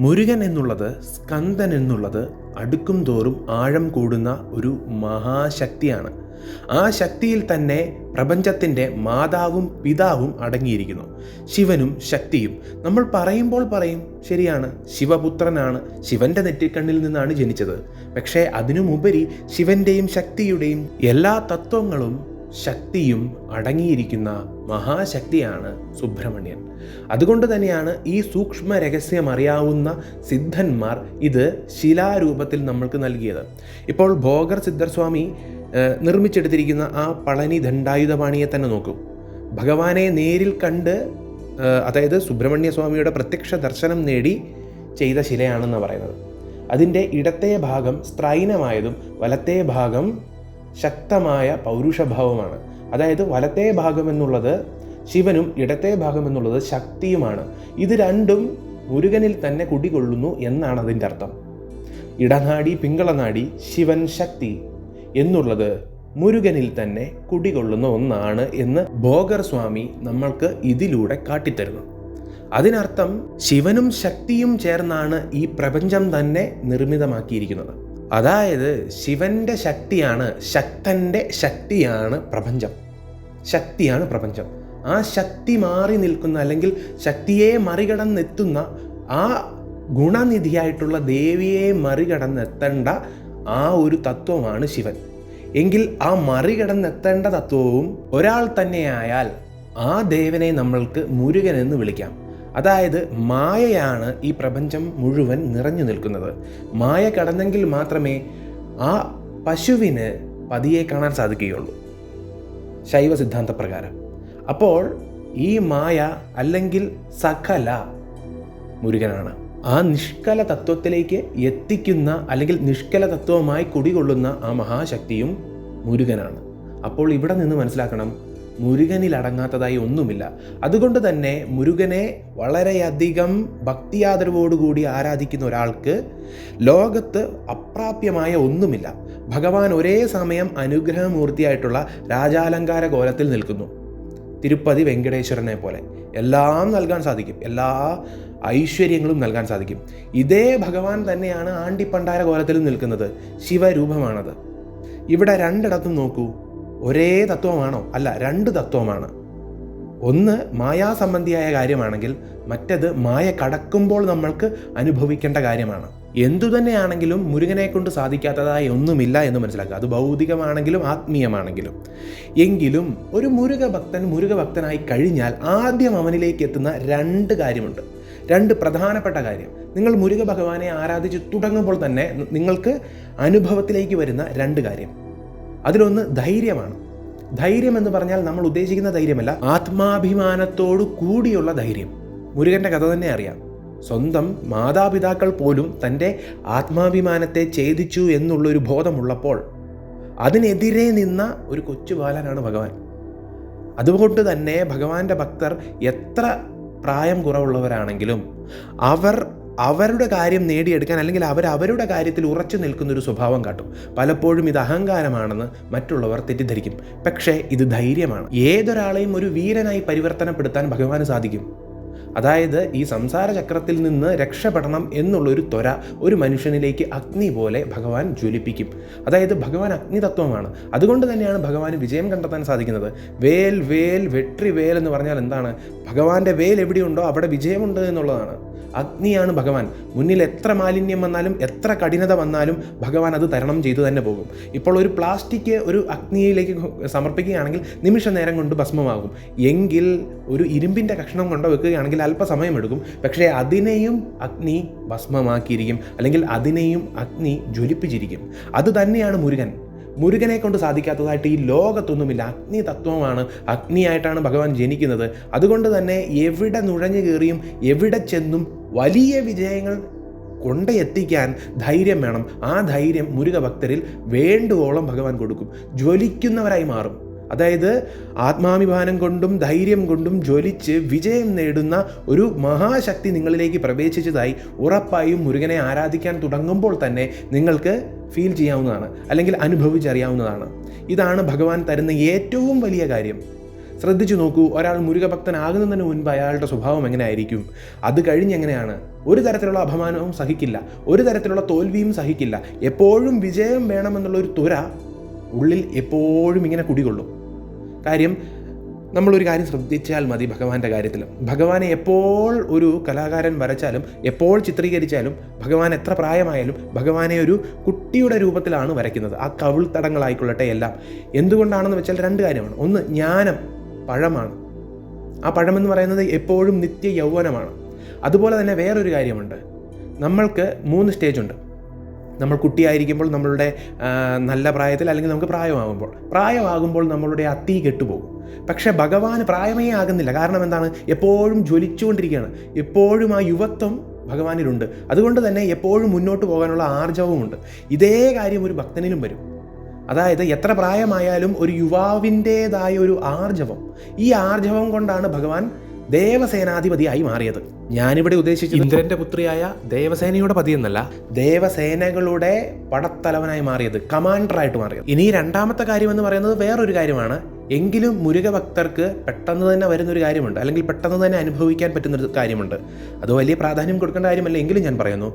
മുരുകൻ എന്നുള്ളത് സ്കന്ദൻ എന്നുള്ളത് അടുക്കും തോറും ആഴം കൂടുന്ന ഒരു മഹാശക്തിയാണ്. ആ ശക്തിയിൽ തന്നെ പ്രപഞ്ചത്തിന്റെ മാതാവും പിതാവും അടങ്ങിയിരിക്കുന്നു. ശിവനും ശക്തിയും. നമ്മൾ പറയുമ്പോൾ പറയും ശരിയാണ് ശിവപുത്രനാണ് ശിവന്റെ നെറ്റിക്കണ്ണിൽ നിന്നാണ് ജനിച്ചത്. പക്ഷേ അതിനുമുപരി ശിവന്റെയും ശക്തിയുടെയും എല്ലാ തത്വങ്ങളും ശക്തിയും അടങ്ങിയിരിക്കുന്ന മഹാശക്തിയാണ് സുബ്രഹ്മണ്യൻ. അതുകൊണ്ട് തന്നെയാണ് ഈ സൂക്ഷ്മ രഹസ്യം അറിയാവുന്ന സിദ്ധന്മാർ ഇത് ശിലാരൂപത്തിൽ നമ്മൾക്ക് നൽകിയത്. ഇപ്പോൾ ഭോഗർ സിദ്ധർസ്വാമി നിർമ്മിച്ചെടുത്തിരിക്കുന്ന ആ പളനി ദണ്ഡായുധപാണിയെ തന്നെ നോക്കൂ. ഭഗവാനെ നേരിൽ കണ്ട് അതായത് സുബ്രഹ്മണ്യ സ്വാമിയുടെ പ്രത്യക്ഷ ദർശനം നേടി ചെയ്ത ശിലയാണെന്ന് പറയുന്നത്. അതിന്റെ ഇടത്തെ ഭാഗം സ്ത്രൈനമായതും വലത്തെ ഭാഗം ശക്തമായ പൗരുഷഭാവമാണ്. അതായത് വലത്തെ ഭാഗം എന്നുള്ളത് ശിവനും ഇടത്തെ ഭാഗം എന്നുള്ളത് ശക്തിയുമാണ്. ഇത് രണ്ടും മുരുകനിൽ തന്നെ കുടികൊള്ളുന്നു എന്നാണ് അതിന്റെ അർത്ഥം. ഇടനാടി പിങ്കളനാടി ശിവൻ ശക്തി എന്നുള്ളത് മുരുകനിൽ തന്നെ കുടികൊള്ളുന്ന ഒന്നാണ് എന്ന് ഭോഗർ സ്വാമി നമ്മൾക്ക് ഇതിലൂടെ കാട്ടിത്തരുന്നു. അതിനർത്ഥം ശിവനും ശക്തിയും ചേർന്നാണ് ഈ പ്രപഞ്ചം തന്നെ നിർമ്മിതമാക്കിയിരിക്കുന്നത്. അതായത് ശിവന്റെ ശക്തിയാണ് ശക്തന്റെ ശക്തിയാണ് പ്രപഞ്ചം. ശക്തിയാണ് പ്രപഞ്ചം. ആ ശക്തി മാറി നിൽക്കുന്ന അല്ലെങ്കിൽ ശക്തിയെ മറികടന്നെത്തുന്ന ആ ഗുണനിധിയായിട്ടുള്ള ദേവിയെ മറികടന്നെത്തേണ്ട ആ ഒരു തത്വമാണ് ശിവൻ. എങ്കിൽ ആ മറികടന്നെത്തേണ്ട തത്വവും ഒരാൾ തന്നെയായാൽ ആ ദേവനെ നമ്മൾക്ക് മുരുകൻ എന്ന് വിളിക്കാം. അതായത് മായയാണ് ഈ പ്രപഞ്ചം മുഴുവൻ നിറഞ്ഞു നിൽക്കുന്നത്. മായ കടന്നെങ്കിൽ മാത്രമേ ആ പശുവിന് പതിയെ കാണാൻ സാധിക്കുകയുള്ളൂ. ശൈവ സിദ്ധാന്ത പ്രകാരം അപ്പോൾ ഈ മായ അല്ലെങ്കിൽ സകല മുരുകനാണ്. ആ നിഷ്കല തത്വത്തിലേക്ക് എത്തിക്കുന്ന അല്ലെങ്കിൽ നിഷ്കല തത്വമായി കുടികൊള്ളുന്ന ആ മഹാശക്തിയും മുരുകനാണ്. അപ്പോൾ ഇവിടെ നിന്ന് മനസ്സിലാക്കണം മുരുകനിൽ അടങ്ങാത്തതായി ഒന്നുമില്ല. അതുകൊണ്ട് തന്നെ മുരുകനെ വളരെയധികം ഭക്തിയാദരവോടുകൂടി ആരാധിക്കുന്ന ഒരാൾക്ക് ലോകത്ത് അപ്രാപ്യമായ ഒന്നുമില്ല. ഭഗവാൻ ഒരേ സമയം അനുഗ്രഹമൂർത്തിയായിട്ടുള്ള രാജാലങ്കാര കോലത്തിൽ നിൽക്കുന്നു. തിരുപ്പതി വെങ്കടേശ്വരനെ പോലെ. എല്ലാം നൽകാൻ സാധിക്കും. എല്ലാ ഐശ്വര്യങ്ങളും നൽകാൻ സാധിക്കും. ഇതേ ഭഗവാൻ തന്നെയാണ് ആണ്ടിപ്പണ്ടാര കോലത്തിലും നിൽക്കുന്നത്. ശിവരൂപമാണത്. ഇവിടെ രണ്ടിടത്തും നോക്കൂ. ഒരേ തത്വമാണോ? അല്ല രണ്ട് തത്വമാണ്. ഒന്ന് മായാസംബന്ധിയായ കാര്യമാണെങ്കിൽ മറ്റത് മായ കടക്കുമ്പോൾ നമ്മൾക്ക് അനുഭവിക്കേണ്ട കാര്യമാണ്. എന്തുതന്നെയാണെങ്കിലും മുരുകനെ കൊണ്ട് സാധിക്കാത്തതായി ഒന്നുമില്ല എന്ന് മനസ്സിലാക്കുക. അത് ഭൗതികമാണെങ്കിലും ആത്മീയമാണെങ്കിലും. എങ്കിലും ഒരു മുരുക ഭക്തൻ മുരുക ഭക്തനായി കഴിഞ്ഞാൽ ആദ്യം അവനിലേക്ക് എത്തുന്ന രണ്ട് കാര്യമുണ്ട്. രണ്ട് പ്രധാനപ്പെട്ട കാര്യം. നിങ്ങൾ മുരുക ഭഗവാനെ ആരാധിച്ച് തുടങ്ങുമ്പോൾ തന്നെ നിങ്ങൾക്ക് അനുഭവത്തിലേക്ക് വരുന്ന രണ്ട് കാര്യം. അതിലൊന്ന് ധൈര്യമാണ്. ധൈര്യം എന്ന് പറഞ്ഞാൽ നമ്മൾ ഉദ്ദേശിക്കുന്ന ധൈര്യമല്ല ആത്മാഭിമാനത്തോടു കൂടിയുള്ള ധൈര്യം. മുരുകന്റെ കഥ തന്നെ അറിയാം. സ്വന്തം മാതാപിതാക്കൾ പോലും തന്റെ ആത്മാഭിമാനത്തെ ഛേദിച്ചു എന്നുള്ളൊരു ബോധമുള്ളപ്പോൾ അതിനെതിരെ നിന്ന ഒരു കൊച്ചു ബാലനാണ് ഭഗവാൻ. അതുകൊണ്ട് തന്നെ ഭഗവാന്റെ ഭക്തർ എത്ര പ്രായം കുറവുള്ളവരാണെങ്കിലും അവർ അവരുടെ കാര്യം നേടിയെടുക്കാൻ അല്ലെങ്കിൽ അവർ അവരുടെ കാര്യത്തിൽ ഉറച്ചു നിൽക്കുന്നൊരു സ്വഭാവം കാട്ടും. പലപ്പോഴും ഇത് അഹങ്കാരമാണെന്ന് മറ്റുള്ളവർ തെറ്റിദ്ധരിക്കും. പക്ഷേ ഇത് ധൈര്യമാണ്. ഏതൊരാളെയും ഒരു വീരനായി പരിവർത്തനപ്പെടുത്താൻ ഭഗവാന് സാധിക്കും. അതായത് ഈ സംസാര ചക്രത്തിൽ നിന്ന് രക്ഷപ്പെടണം എന്നുള്ളൊരു ത്വര ഒരു മനുഷ്യനിലേക്ക് അഗ്നി പോലെ ഭഗവാൻ ജ്വലിപ്പിക്കും. അതായത് ഭഗവാൻ അഗ്നിതത്വമാണ്. അതുകൊണ്ട് തന്നെയാണ് ഭഗവാൻ വിജയം കണ്ടെത്താൻ സാധിക്കുന്നത്. വേൽ വേൽ വെട്രി വേൽ എന്ന് പറഞ്ഞാൽ എന്താണ്? ഭഗവാന്റെ വേൽ എവിടെയുണ്ടോ അവിടെ വിജയമുണ്ട് എന്നുള്ളതാണ്. അഗ്നിയാണ് ഭഗവാൻ. മുന്നിൽ എത്ര മാലിന്യം വന്നാലും എത്ര കഠിനത വന്നാലും ഭഗവാൻ അത് തരണം ചെയ്തു തന്നെ പോകും. ഇപ്പോൾ ഒരു പ്ലാസ്റ്റിക് ഒരു അഗ്നിയിലേക്ക് സമർപ്പിക്കുകയാണെങ്കിൽ നിമിഷ നേരം കൊണ്ട് ഭസ്മമാകും. എങ്കിൽ ഒരു ഇരുമ്പിന്റെ കഷ്ണം കൊണ്ട് വെക്കുകയാണെങ്കിൽ അല്പസമയമെടുക്കും. പക്ഷേ അതിനെയും അഗ്നി ഭസ്മമാക്കിയിരിക്കും. അല്ലെങ്കിൽ അതിനെയും അഗ്നി ജ്വലിപ്പിച്ചിരിക്കും. അത് തന്നെയാണ് മുരുകൻ. മുരുകനെ കൊണ്ട് സാധിക്കാത്തതായിട്ട് ഈ ലോകത്തൊന്നുമില്ല. അഗ്നി തത്വമാണ്. അഗ്നിയായിട്ടാണ് ഭഗവാൻ ജനിക്കുന്നത്. അതുകൊണ്ട് തന്നെ എവിടെ നുഴഞ്ഞു കയറിയും എവിടെ ചെന്നും വലിയ വിജയങ്ങൾ കൊണ്ടെത്തിക്കാൻ ധൈര്യം വേണം. ആ ധൈര്യം മുരുക ഭക്തരിൽ വേണ്ടുവോളം ഭഗവാൻ കൊടുക്കും. ജ്വലിക്കുന്നവരായി മാറും. അതായത് ആത്മാഭിമാനം കൊണ്ടും ധൈര്യം കൊണ്ടും ജ്വലിച്ച് വിജയം നേടുന്ന ഒരു മഹാശക്തി നിങ്ങളിലേക്ക് പ്രവേശിച്ചതായി ഉറപ്പായും മുരുകനെ ആരാധിക്കാൻ തുടങ്ങുമ്പോൾ തന്നെ നിങ്ങൾക്ക് ഫീൽ ചെയ്യാവുന്നതാണ്. അല്ലെങ്കിൽ അനുഭവിച്ചറിയാവുന്നതാണ്. ഇതാണ് ഭഗവാൻ തരുന്ന ഏറ്റവും വലിയ കാര്യം. ശ്രദ്ധിച്ചു നോക്കൂ ഒരാൾ മുരുകഭക്തനാകുന്നതിന് മുൻപ് അയാളുടെ സ്വഭാവം എങ്ങനെ ആയിരിക്കും അത് കഴിഞ്ഞ് എങ്ങനെയാണ്? ഒരു തരത്തിലുള്ള അപമാനവും സഹിക്കില്ല. ഒരു തരത്തിലുള്ള തോൽവിയും സഹിക്കില്ല. എപ്പോഴും വിജയം വേണമെന്നുള്ള ഒരു തുര ഉള്ളിൽ എപ്പോഴും ഇങ്ങനെ കുടികൊള്ളും. കാര്യം നമ്മളൊരു കാര്യം ശ്രദ്ധിച്ചാൽ മതി ഭഗവാന്റെ കാര്യത്തിൽ ഭഗവാനെ എപ്പോൾ ഒരു കലാകാരൻ വരച്ചാലും എപ്പോൾ ചിത്രീകരിച്ചാലും ഭഗവാൻ എത്ര പ്രായമായാലും ഭഗവാനെ ഒരു കുട്ടിയുടെ രൂപത്തിലാണ് വരയ്ക്കുന്നത്. ആ കവിൾ തടങ്ങളായിക്കൊള്ളട്ടെ എല്ലാം. എന്തുകൊണ്ടാണെന്ന് വെച്ചാൽ രണ്ട് കാര്യമാണ്. ഒന്ന് ജ്ഞാനം പഴമാണ്. ആ പഴമെന്ന് പറയുന്നത് എപ്പോഴും നിത്യ യൗവനമാണ് അതുപോലെ തന്നെ വേറൊരു കാര്യമുണ്ട്. നമ്മൾക്ക് മൂന്ന് സ്റ്റേജുണ്ട് നമ്മൾ കുട്ടിയായിരിക്കുമ്പോൾ നമ്മളുടെ നല്ല പ്രായത്തിൽ അല്ലെങ്കിൽ നമുക്ക് പ്രായമാകുമ്പോൾ. പ്രായമാകുമ്പോൾ നമ്മളുടെ അത്തി കെട്ടുപോകും. പക്ഷേ ഭഗവാൻ പ്രായമേ ആകുന്നില്ല. കാരണം എന്താണ്? എപ്പോഴും ജ്വലിച്ചുകൊണ്ടിരിക്കുകയാണ്. എപ്പോഴും ആ യുവത്വം ഭഗവാനിലുണ്ട്. അതുകൊണ്ട് തന്നെ എപ്പോഴും മുന്നോട്ട് പോകാനുള്ള ആർജവമുണ്ട്. ഇതേ കാര്യം ഒരു ഭക്തനിലും വരും. അതായത് എത്ര പ്രായമായാലും ഒരു യുവാവിന്റേതായ ഒരു ആർജവം. ഈ ആർജവം കൊണ്ടാണ് ഭഗവാൻ ദേവസേനാധിപതിയായി മാറിയത്. ഞാനിവിടെ ഉദ്ദേശിച്ചത് ഇന്ദ്രന്റെ പുത്രിയായ ദേവസേനയുടെ പതി എന്നല്ല ദേവസേനകളുടെ പടത്തലവനായി മാറിയത് കമാൻഡറായിട്ട് മാറിയത്. ഇനി രണ്ടാമത്തെ കാര്യം എന്ന് പറയുന്നത് വേറൊരു കാര്യമാണ്. എങ്കിലും മുരുക ഭക്തർക്ക് പെട്ടെന്ന് തന്നെ വരുന്നൊരു കാര്യമുണ്ട്. അല്ലെങ്കിൽ പെട്ടെന്ന് തന്നെ അനുഭവിക്കാൻ പറ്റുന്നൊരു കാര്യമുണ്ട്. അത് വലിയ പ്രാധാന്യം കൊടുക്കേണ്ട കാര്യമല്ല. എങ്കിലും ഞാൻ പറയുന്നു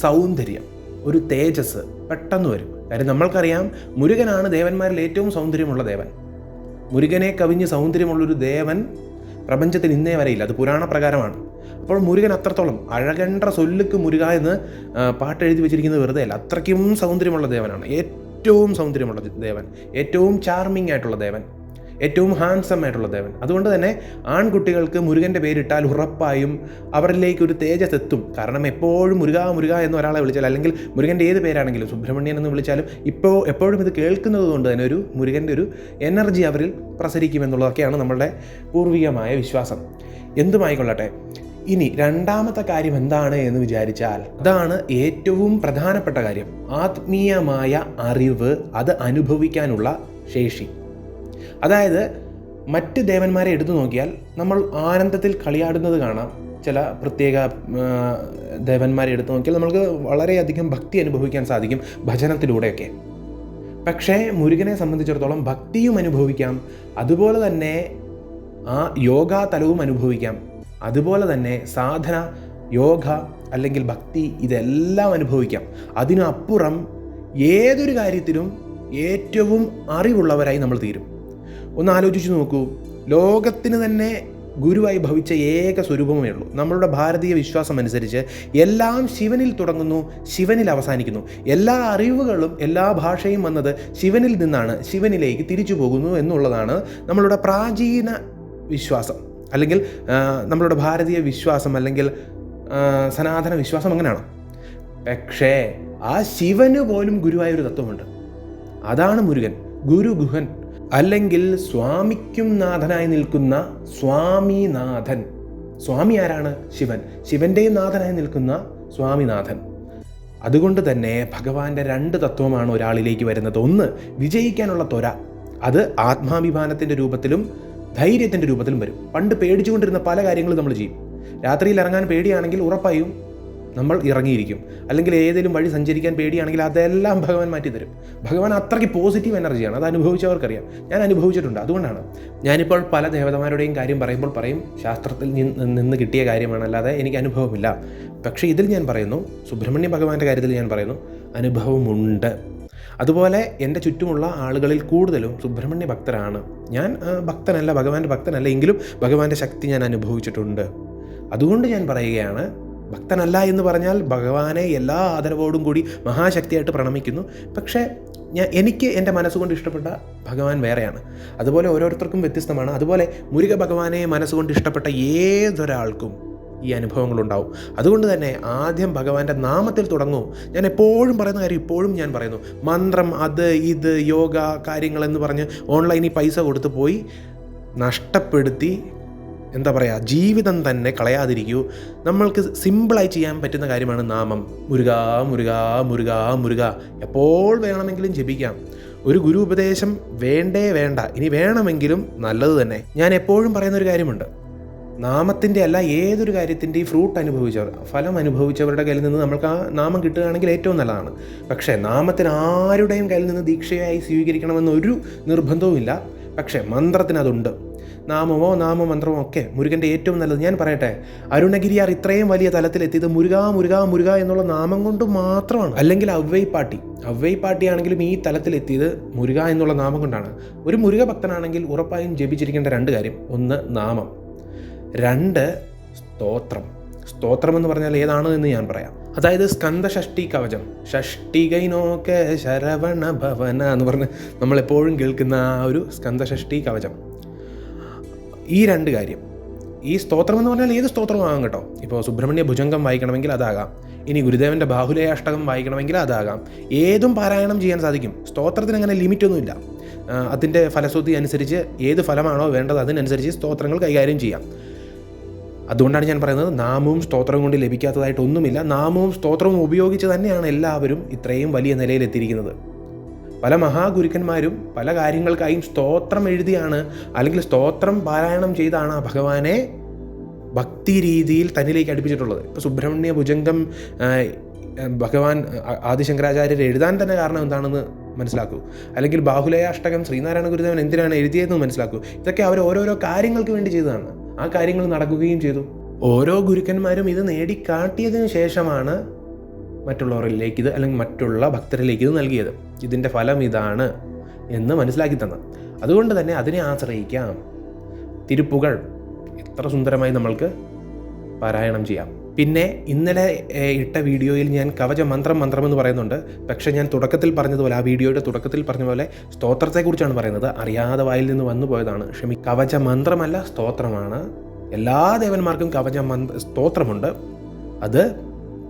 സൗന്ദര്യം ഒരു തേജസ് പെട്ടെന്ന് വരും. കാര്യം നമ്മൾക്കറിയാം മുരുകനാണ് ദേവന്മാരിൽ ഏറ്റവും സൗന്ദര്യമുള്ള ദേവൻ. മുരുകനെ കവിഞ്ഞ് സൗന്ദര്യമുള്ളൊരു ദേവൻ പ്രപഞ്ചത്തിൽ ഇന്നേ വരെയില്ല. അത് പുരാണ പ്രകാരമാണ് അപ്പോൾ മുരുകൻ അത്രത്തോളം അഴകണ്ട സൊല്ലുക്ക് മുരുക എന്ന് പാട്ട് എഴുതി വെച്ചിരിക്കുന്നത് വെറുതെ അല്ല. അത്രയ്ക്കും സൗന്ദര്യമുള്ള ദേവനാണ്. ഏറ്റവും സൗന്ദര്യമുള്ള ദേവൻ. ഏറ്റവും ചാർമിംഗ് ആയിട്ടുള്ള ദേവൻ. ഏറ്റവും ഹാൻസം ആയിട്ടുള്ള ദേവൻ. അതുകൊണ്ട് തന്നെ ആൺകുട്ടികൾക്ക് മുരുകന്റെ പേരിട്ടാൽ ഉറപ്പായും അവരിലേക്ക് ഒരു തേജസ് എത്തും. കാരണം എപ്പോഴും മുരുക മുരുക എന്ന് ഒരാളെ വിളിച്ചാൽ അല്ലെങ്കിൽ മുരുകന്റെ ഏത് പേരാണെങ്കിലും സുബ്രഹ്മണ്യൻ എന്ന് വിളിച്ചാലും ഇപ്പോൾ എപ്പോഴും ഇത് കേൾക്കുന്നത് കൊണ്ട് തന്നെ ഒരു മുരുകന്റെ ഒരു എനർജി അവരിൽ പ്രസരിക്കുമെന്നുള്ളതൊക്കെയാണ് നമ്മളുടെ പൂർവികമായ വിശ്വാസം. എന്തുമായിക്കൊള്ളട്ടെ ഇനി രണ്ടാമത്തെ കാര്യം എന്താണ് എന്ന് വിചാരിച്ചാൽ അതാണ് ഏറ്റവും പ്രധാനപ്പെട്ട കാര്യം. ആത്മീയമായ അറിവ് അത് അനുഭവിക്കാനുള്ള ശേഷി. അതായത് മറ്റ് ദേവന്മാരെ എടുത്തു നോക്കിയാൽ നമ്മൾ ആനന്ദത്തിൽ കളിയാടുന്നത് കാണാം. ചില പ്രത്യേക ദേവന്മാരെ എടുത്തു നോക്കിയാൽ നമുക്ക് വളരെയധികം ഭക്തി അനുഭവിക്കാൻ സാധിക്കും ഭജനത്തിലൂടെയൊക്കെ. പക്ഷേ മുരുകനെ സംബന്ധിച്ചിടത്തോളം ഭക്തിയും അനുഭവിക്കാം. അതുപോലെ തന്നെ ആ യോഗാ തലവും അനുഭവിക്കാം. അതുപോലെ തന്നെ സാധന യോഗ അല്ലെങ്കിൽ ഭക്തി ഇതെല്ലാം അനുഭവിക്കാം. അതിനപ്പുറം ഏതൊരു കാര്യത്തിലും ഏറ്റവും അറിവുള്ളവരായി നമ്മൾ തീരും. ഒന്ന് ആലോചിച്ച് നോക്കൂ. ലോകത്തിന് തന്നെ ഗുരുവായി ഭവിച്ച ഏക സ്വരൂപമേ ഉള്ളൂ. നമ്മളുടെ ഭാരതീയ വിശ്വാസം അനുസരിച്ച് എല്ലാം ശിവനിൽ തുടങ്ങുന്നു ശിവനിൽ അവസാനിക്കുന്നു. എല്ലാ അറിവുകളും എല്ലാ ഭാഷയും വന്നത് ശിവനിൽ നിന്നാണ് ശിവനിലേക്ക് തിരിച്ചു പോകുന്നു എന്നുള്ളതാണ് നമ്മളുടെ പ്രാചീന വിശ്വാസം. അല്ലെങ്കിൽ നമ്മളുടെ ഭാരതീയ വിശ്വാസം അല്ലെങ്കിൽ സനാതന വിശ്വാസം അങ്ങനെയാണ്. പക്ഷേ ആ ശിവന് പോലും ഗുരുവായൊരു തത്വമുണ്ട്. അതാണ് മുരുകൻ ഗുരു ഗുഹൻ അല്ലെങ്കിൽ സ്വാമിക്കും നാഥനായി നിൽക്കുന്ന സ്വാമിനാഥൻ. സ്വാമി ആരാണ്? ശിവൻ. ശിവന്റെയും നാഥനായി നിൽക്കുന്ന സ്വാമിനാഥൻ. അതുകൊണ്ട് തന്നെ ഭഗവാന്റെ രണ്ട് തത്വമാണ് ഒരാളിലേക്ക് വരുന്നത്. ഒന്ന് വിജയിക്കാനുള്ള ത്വര. അത് ആത്മാഭിമാനത്തിന്റെ രൂപത്തിലും ധൈര്യത്തിന്റെ രൂപത്തിലും വരും. പണ്ട് പേടിച്ചുകൊണ്ടിരുന്ന പല കാര്യങ്ങളും നമ്മൾ ചെയ്യും. രാത്രിയിൽ ഇറങ്ങാൻ പേടിയാണെങ്കിൽ ഉറപ്പായും നമ്മൾ ഇറങ്ങിയിരിക്കും. അല്ലെങ്കിൽ ഏതെങ്കിലും വഴി സഞ്ചരിക്കാൻ പേടിയാണെങ്കിൽ അതെല്ലാം ഭഗവാൻ മാറ്റി തരും ഭഗവാൻ അത്രയ്ക്ക് പോസിറ്റീവ് എനർജിയാണ് അത് അനുഭവിച്ചവർക്കറിയാം. ഞാൻ അനുഭവിച്ചിട്ടുണ്ട്. അതുകൊണ്ടാണ്. ഞാനിപ്പോൾ പല ദേവതമാരുടെയും കാര്യം പറയുമ്പോൾ പറയും ശാസ്ത്രത്തിൽ നിന്ന് നിന്ന് കിട്ടിയ കാര്യമാണ്. അല്ലാതെ എനിക്ക് അനുഭവമില്ല. പക്ഷേ ഇതിൽ ഞാൻ പറയുന്നു സുബ്രഹ്മണ്യ ഭഗവാന്റെ കാര്യത്തിൽ ഞാൻ പറയുന്നു അനുഭവമുണ്ട്. അതുപോലെ എന്റെ ചുറ്റുമുള്ള ആളുകളിൽ കൂടുതലും സുബ്രഹ്മണ്യ ഭക്തരാണ്. ഞാൻ ഭക്തനല്ല ഭഗവാന്റെ ഭക്തനല്ല എങ്കിലും ഭഗവാന്റെ ശക്തി ഞാൻ അനുഭവിച്ചിട്ടുണ്ട്. അതുകൊണ്ട് ഞാൻ പറയുകയാണ് ഭക്തനല്ല എന്ന് പറഞ്ഞാൽ ഭഗവാനെ എല്ലാ ആദരവോടും കൂടി മഹാശക്തിയായിട്ട് പ്രണമിക്കുന്നു. പക്ഷേ ഞാൻ എനിക്ക് എന്റെ മനസ്സുകൊണ്ട് ഇഷ്ടപ്പെട്ട ഭഗവാൻ വേറെയാണ്. അതുപോലെ ഓരോരുത്തർക്കും വ്യത്യസ്തമാണ്. അതുപോലെ മുരുക ഭഗവാനെ മനസ്സുകൊണ്ട് ഇഷ്ടപ്പെട്ട ഏതൊരാൾക്കും ഈ അനുഭവങ്ങളുണ്ടാവും. അതുകൊണ്ട് തന്നെ ആദ്യം ഭഗവാന്റെ നാമത്തിൽ തുടങ്ങൂ. ഞാൻ എപ്പോഴും പറയുന്ന കാര്യം ഇപ്പോഴും ഞാൻ പറയുന്നു. മന്ത്രം അത് ഇത് യോഗ കാര്യങ്ങളെന്ന് പറഞ്ഞ് ഓൺലൈനിൽ പൈസ കൊടുത്ത് പോയി നഷ്ടപ്പെടുത്തി എന്താ പറയുക ജീവിതം തന്നെ കളയാതിരിക്കൂ. നമ്മൾക്ക് സിമ്പിളായി ചെയ്യാൻ പറ്റുന്ന കാര്യമാണ് നാമം. മുരുക മുരുക മുരുക മുരുക. എപ്പോൾ വേണമെങ്കിലും ജപിക്കാം. ഒരു ഗുരു ഉപദേശം വേണ്ടേ വേണ്ട ഇനി വേണമെങ്കിലും നല്ലത് തന്നെ. ഞാൻ എപ്പോഴും പറയുന്ന ഒരു കാര്യമുണ്ട്. നാമത്തിന്റെ അല്ല ഏതൊരു കാര്യത്തിന്റെയും ഫ്രൂട്ട് അനുഭവിച്ചവർ ഫലം അനുഭവിച്ചവരുടെ കയ്യിൽ നിന്ന് നമ്മൾക്ക് ആ നാമം കിട്ടുകയാണെങ്കിൽ ഏറ്റവും നല്ലതാണ്. പക്ഷേ നാമത്തിന് ആരുടെയും കയ്യിൽ നിന്ന് ദീക്ഷയായി സ്വീകരിക്കണമെന്നൊരു നിർബന്ധവുമില്ല. പക്ഷേ മന്ത്രത്തിന് അതുണ്ട്. നാമമോ നാമമന്ത്രമോ ഒക്കെ മുരുകന്റെ ഏറ്റവും നല്ലത്. ഞാൻ പറയട്ടെ അരുണഗിരിയാർ ഇത്രയും വലിയ തലത്തിലെത്തിയത് മുരുക മുരുക മുരുക എന്നുള്ള നാമം കൊണ്ട് മാത്രമാണ്. അല്ലെങ്കിൽ അവ്വൈ പാട്ടി അവ്വൈ പാട്ടിയാണെങ്കിലും ഈ തലത്തിലെത്തിയത് മുരുക എന്നുള്ള നാമം കൊണ്ടാണ്. ഒരു മുരുക ഭക്തനാണെങ്കിൽ ഉറപ്പായും ജപിച്ചിരിക്കേണ്ട രണ്ട് കാര്യം. ഒന്ന് നാമം. രണ്ട് സ്തോത്രം. സ്തോത്രം എന്ന് പറഞ്ഞാൽ ഏതാണ് എന്ന് ഞാൻ പറയാം. അതായത് സ്കന്ദ ഷഷ്ടി കവചം ഷഷ്ടികൈനോക്കെ ശരവണ ഭവന എന്ന് പറഞ്ഞ് നമ്മളെപ്പോഴും കേൾക്കുന്ന ആ ഒരു സ്കന്ദ ഷഷ്ടി കവചം. ഈ രണ്ട് കാര്യം. ഈ സ്തോത്രം എന്ന് പറഞ്ഞാൽ ഏത് സ്തോത്രമാകാം കേട്ടോ? ഇപ്പോൾ സുബ്രഹ്മണ്യ ഭുജംഗം വായിക്കണമെങ്കിൽ അതാകാം. ഇനി ഗുരുദേവന്റെ ബാഹുലയാഷ്ടകം വായിക്കണമെങ്കിൽ അതാകാം. ഏതും പാരായണം ചെയ്യാൻ സാധിക്കും. സ്തോത്രത്തിന് അങ്ങനെ ലിമിറ്റൊന്നുമില്ല അതിന്റെ ഫലശ്രുതി അനുസരിച്ച് ഏത് ഫലമാണോ വേണ്ടത് അതിനനുസരിച്ച് സ്തോത്രങ്ങൾ കൈകാര്യം ചെയ്യാം. അതുകൊണ്ടാണ് ഞാൻ പറയുന്നത് നാമവും സ്തോത്രവും കൊണ്ട് ലഭിക്കാത്തതായിട്ടൊന്നുമില്ല. നാമവും സ്തോത്രവും ഉപയോഗിച്ച് തന്നെയാണ് എല്ലാവരും ഇത്രയും വലിയ നിലയിലെത്തിയിരിക്കുന്നത്. പല മഹാഗുരുക്കന്മാരും പല കാര്യങ്ങൾക്കായും സ്തോത്രം എഴുതിയാണ് അല്ലെങ്കിൽ സ്തോത്രം പാരായണം ചെയ്താണ് ആ ഭഗവാനെ ഭക്തി രീതിയിൽ തന്നിലേക്ക് അടുപ്പിച്ചിട്ടുള്ളത്. ഇപ്പോൾ സുബ്രഹ്മണ്യ ഭുജംഗം ഭഗവാൻ ആദിശങ്കരാചാര്യർ എഴുതാൻ തന്നെ കാരണം എന്താണെന്ന് മനസ്സിലാക്കൂ. അല്ലെങ്കിൽ ബാഹുലയ അഷ്ടകം ശ്രീനാരായണ ഗുരുദേവൻ എന്തിനാണ് എഴുതിയതെന്ന് മനസ്സിലാക്കൂ. ഇതൊക്കെ അവർ ഓരോരോ കാര്യങ്ങൾക്ക് വേണ്ടി ചെയ്തതാണ്. ആ കാര്യങ്ങൾ നടക്കുകയും ചെയ്തു. ഓരോ ഗുരുക്കന്മാരും ഇത് നേടിക്കാട്ടിയതിനു ശേഷമാണ് മറ്റുള്ളവരിലേക്ക് ഇത് അല്ലെങ്കിൽ മറ്റുള്ള ഭക്തരിലേക്ക് ഇത് നൽകിയത്. ഇതിന്റെ ഫലം ഇതാണ് എന്ന് മനസ്സിലാക്കി തന്നത് അതുകൊണ്ട് തന്നെ അതിനെ ആശ്രയിക്കാം. തിരുപ്പുകൾ എത്ര സുന്ദരമായി നമ്മൾക്ക് പാരായണം ചെയ്യാം. പിന്നെ ഇന്നലെ ഇട്ട വീഡിയോയിൽ ഞാൻ കവച മന്ത്രം മന്ത്രം എന്ന് പറയുന്നുണ്ട്. പക്ഷേ ഞാൻ തുടക്കത്തിൽ പറഞ്ഞതുപോലെ ആ വീഡിയോയുടെ തുടക്കത്തിൽ പറഞ്ഞ പോലെ സ്തോത്രത്തെക്കുറിച്ചാണ് പറയുന്നത്. അറിയാതെ വായിൽ നിന്ന് വന്നു പോയതാണ്. ക്ഷമി കവച മന്ത്രമല്ല സ്തോത്രമാണ്. എല്ലാ ദേവന്മാർക്കും കവച മന്ത്ര സ്തോത്രമുണ്ട്. അത്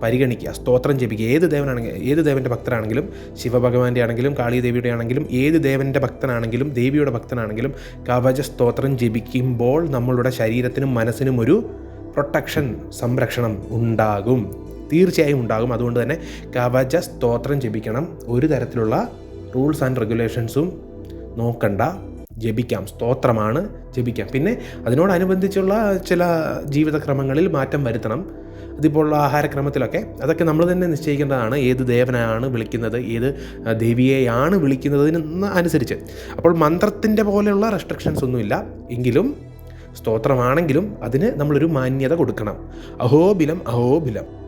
പരിഗണിക്കുക. സ്തോത്രം ജപിക്കുക. ഏത് ദേവനാണെങ്കിൽ ഏത് ദേവന്റെ ഭക്തനാണെങ്കിലും ശിവഭഗവാന്റെ ആണെങ്കിലും കാളിദേവിയുടെ ആണെങ്കിലും ഏത് ദേവന്റെ ഭക്തനാണെങ്കിലും ദേവിയുടെ ഭക്തനാണെങ്കിലും കവച സ്തോത്രം ജപിക്കുമ്പോൾ നമ്മളുടെ ശരീരത്തിനും മനസ്സിനും ഒരു പ്രൊട്ടക്ഷൻ സംരക്ഷണം ഉണ്ടാകും. തീർച്ചയായും ഉണ്ടാകും. അതുകൊണ്ട് തന്നെ കവച സ്തോത്രം ജപിക്കണം. ഒരു തരത്തിലുള്ള റൂൾസ് ആൻഡ് റെഗുലേഷൻസും നോക്കണ്ട. ജപിക്കാം. സ്തോത്രമാണ് ജപിക്കാം. പിന്നെ അതിനോടനുബന്ധിച്ചുള്ള ചില ജീവിതക്രമങ്ങളിൽ മാറ്റം വരുത്തണം. അതിപ്പോൾ ആഹാരക്രമത്തിലൊക്കെ അതൊക്കെ നമ്മൾ തന്നെ നിശ്ചയിക്കേണ്ടതാണ്. ഏത് ദേവനാണ് വിളിക്കുന്നത് ഏത് ദേവിയെയാണ് വിളിക്കുന്നതിന് അനുസരിച്ച്. അപ്പോൾ മന്ത്രത്തിന്റെ പോലെയുള്ള റെസ്ട്രിക്ഷൻസ് ഒന്നുമില്ല. എങ്കിലും സ്തോത്രമാണെങ്കിലും അതിന് നമ്മളൊരു മാന്യത കൊടുക്കണം. അഹോബിലം അഹോബിലം.